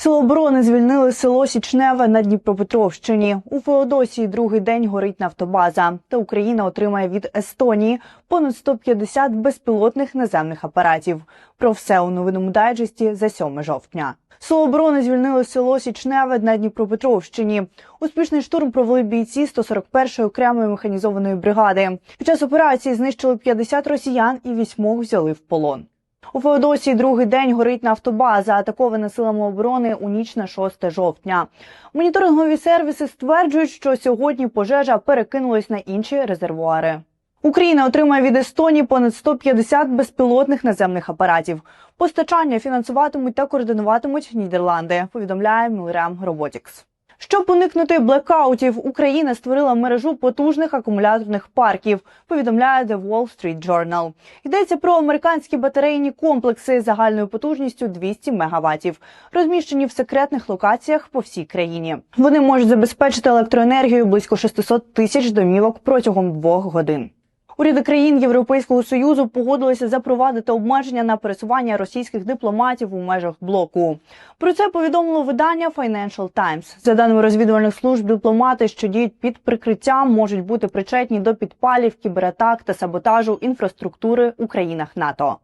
Сило оборони звільнили село Січневе на Дніпропетровщині. У Феодосії другий день горить нафтобаза. Та Україна отримає від Естонії понад 150 безпілотних наземних апаратів. Про все у новинному дайджесті за 7 жовтня. Сило оборони звільнили село Січневе на Дніпропетровщині. Успішний штурм провели бійці 141-ї окремої механізованої бригади. Під час операції знищили 50 росіян і вісьмох взяли в полон. У Феодосії другий день горить нафтобаза, атакована силами оборони у ніч на 6 жовтня. Моніторингові сервіси стверджують, що сьогодні пожежа перекинулась на інші резервуари. Україна отримає від Естонії понад 150 безпілотних наземних апаратів. Постачання фінансуватимуть та координуватимуть Нідерланди. Повідомляє Milram Robotics. Щоб уникнути блекаутів, Україна створила мережу потужних акумуляторних парків. Повідомляє The Wall Street Journal. Йдеться про американські батарейні комплекси загальною потужністю 200 мегаваттів, розміщені в секретних локаціях по всій країні. Вони можуть забезпечити електроенергію близько 600 тисяч домівок протягом двох годин. Уряди країн Європейського союзу погодилися запровадити обмеження на пересування російських дипломатів у межах блоку. Про це повідомило видання Financial Times. За даними розвідувальних служб, дипломати, що діють під прикриттям, можуть бути причетні до підпалів, кібератак та саботажу інфраструктури у країнах НАТО.